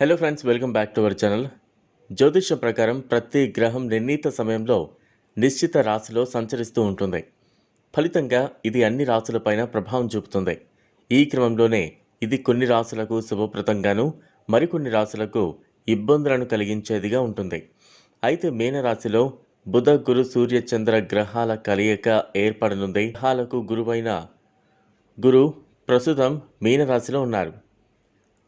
Hello friends welcome back to our channel జ్యోతిష్యం ప్రకారం ప్రతి గ్రహం నిర్ణీత సమయంలో నిశ్చిత రాశిలో సంచరిస్తూ ఉంటుంది. ఫలితంగా ఇది అన్ని రాశులపైన ప్రభావం చూపుతుంది. ఈ క్రమంలోనే ఇది కొన్ని రాశులకు శుభప్రదంగాను మరికొన్ని రాశులకు ఇబ్బందులను కలిగించేదిగా ఉంటుంది. అయితే మీనరాశిలో బుధ గురు సూర్య చంద్ర గ్రహాల కలయిక ఏర్పడనుంది. గ్రహాలకు గురువైన గురు ప్రస్తుతం మీనరాశిలో ఉన్నారు.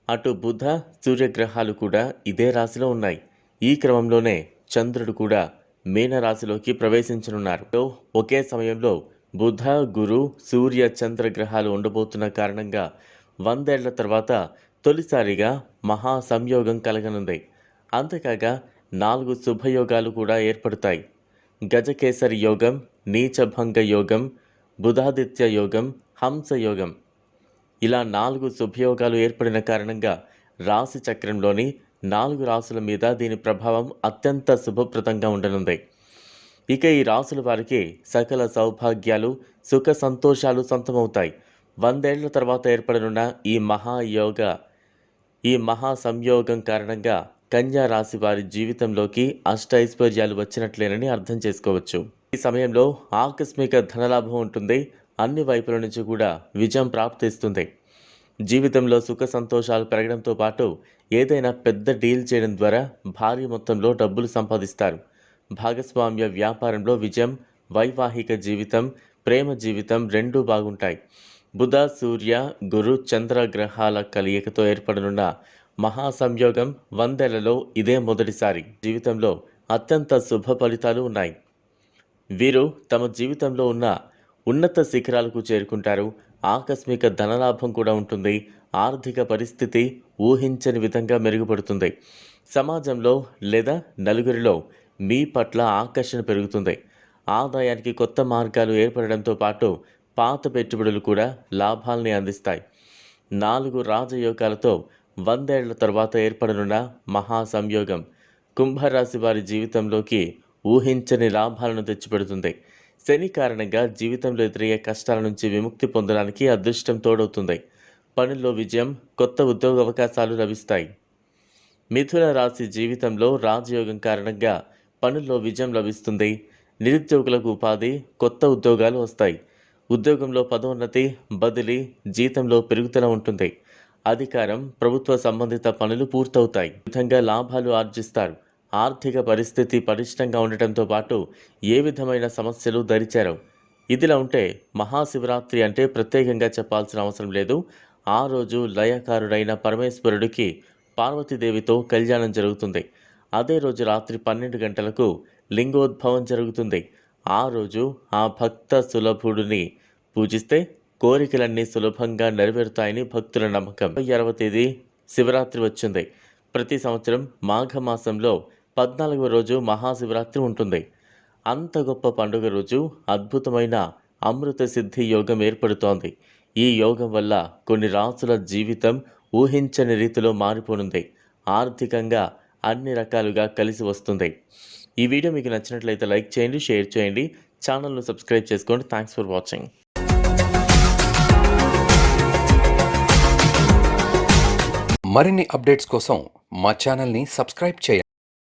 అటు బుధ సూర్యగ్రహాలు కూడా ఇదే రాశిలో ఉన్నాయి. ఈ క్రమంలోనే చంద్రుడు కూడా మీనరాశిలోకి ప్రవేశించనున్నారు. ఒకే సమయంలో బుధ గురు సూర్య చంద్ర గ్రహాలు ఉండబోతున్న కారణంగా వందేళ్ళ తర్వాత తొలిసారిగా మహా సంయోగం కలగనుంది. అంతేకాక నాలుగు శుభయోగాలు కూడా ఏర్పడతాయి. గజకేసరి యోగం నీచభంగ యోగం బుధాదిత్య యోగం హంస యోగం. ఇలా నాలుగు శుభయోగాలు ఏర్పడిన కారణంగా రాశి చక్రంలోని నాలుగు రాసుల మీద దీని ప్రభావం అత్యంత శుభప్రదంగా ఉండనుంది. ఇక ఈ రాసుల వారికి సకల సౌభాగ్యాలు సుఖ సంతోషాలు సొంతమవుతాయి. వందేళ్ళ తర్వాత ఏర్పడనున్న ఈ మహాయోగ ఈ మహా సంయోగం కారణంగా కన్యా రాశి వారి జీవితంలోకి అష్టైశ్వర్యాలు వచ్చినట్లేనని అర్థం చేసుకోవచ్చు. ఈ సమయంలో ఆకస్మిక ధనలాభం ఉంటుంది. అన్ని వైపుల నుంచి కూడా విజయం ప్రాప్తిస్తుంది. జీవితంలో సుఖ సంతోషాలు పెరగడంతో పాటు ఏదైనా పెద్ద డీల్ చేయడం ద్వారా భారీ మొత్తంలో డబ్బులు సంపాదిస్తారు. భాగస్వామ్య వ్యాపారంలో విజయం వైవాహిక జీవితం ప్రేమ జీవితం రెండూ బాగుంటాయి. బుధ సూర్య గురు చంద్ర గ్రహాల కలయికతో ఏర్పడనున్న మహా సంయోగం వందేళ్ళలో ఇదే మొదటిసారి. జీవితంలో అత్యంత శుభ ఫలితాలు ఉన్నాయి. వీరు తమ జీవితంలో ఉన్న ఉన్నత శిఖరాలకు చేరుకుంటారు. ఆకస్మిక ధనలాభం కూడా ఉంటుంది. ఆర్థిక పరిస్థితి ఊహించని విధంగా మెరుగుపడుతుంది. సమాజంలో లేదా నలుగురిలో మీ పట్ల ఆకర్షణ పెరుగుతుంది. ఆదాయానికి కొత్త మార్గాలు ఏర్పడడంతో పాటు పాత పెట్టుబడులు కూడా లాభాల్ని అందిస్తాయి. నాలుగు రాజయోగాలతో వందేళ్ళ తర్వాత ఏర్పడనున్న మహా సంయోగం కుంభరాశి వారి జీవితంలోకి ఊహించని లాభాలను తెచ్చిపెడుతుంది. శని కారణంగా జీవితంలో ఎదురయ్యే కష్టాల నుంచి విముక్తి పొందడానికి అదృష్టం తోడవుతుంది. పనుల్లో విజయం కొత్త ఉద్యోగ అవకాశాలు లభిస్తాయి. మిథున రాశి జీవితంలో రాజయోగం కారణంగా పనుల్లో విజయం లభిస్తుంది. నిరుద్యోగులకు ఉపాధి కొత్త ఉద్యోగాలు వస్తాయి. ఉద్యోగంలో పదోన్నతి బదిలీ జీతంలో పెరుగుదల ఉంటుంది. అధికారం ప్రభుత్వ సంబంధిత పనులు పూర్తవుతాయి. విధంగా లాభాలు ఆర్జిస్తారు. ఆర్థిక పరిస్థితి పటిష్టంగా ఉండటంతో పాటు ఏ విధమైన సమస్యలు దరిచారు ఇదిలా ఉంటే మహాశివరాత్రి అంటే ప్రత్యేకంగా చెప్పాల్సిన అవసరం లేదు. ఆ రోజు లయకారుడైన పరమేశ్వరుడికి పార్వతీదేవితో కళ్యాణం జరుగుతుంది. అదే రోజు రాత్రి పన్నెండు గంటలకు లింగోద్భవం జరుగుతుంది. ఆ రోజు ఆ భక్త సులభుడిని పూజిస్తే కోరికలన్నీ సులభంగా నెరవేరుతాయని భక్తుల నమ్మకం. ఇరవై తేదీ శివరాత్రి వచ్చింది. ప్రతి సంవత్సరం మాఘమాసంలో పద్నాలుగవ రోజు మహాశివరాత్రి ఉంటుంది. అంత గొప్ప పండుగ రోజు అద్భుతమైన అమృత సిద్ధి యోగం ఏర్పడుతోంది. ఈ యోగం వల్ల కొన్ని రాసుల జీవితం ఊహించని రీతిలో మారిపోనుంది. ఆర్థికంగా అన్ని రకాలుగా కలిసి వస్తుంది. ఈ వీడియో మీకు నచ్చినట్లయితే లైక్ చేయండి షేర్ చేయండి. ఛానల్ను సబ్స్క్రైబ్ చేసుకోండి. Thanks for watching. మరిన్ని అప్డేట్స్ కోసం మా ఛానల్ని సబ్స్క్రైబ్ చేయండి.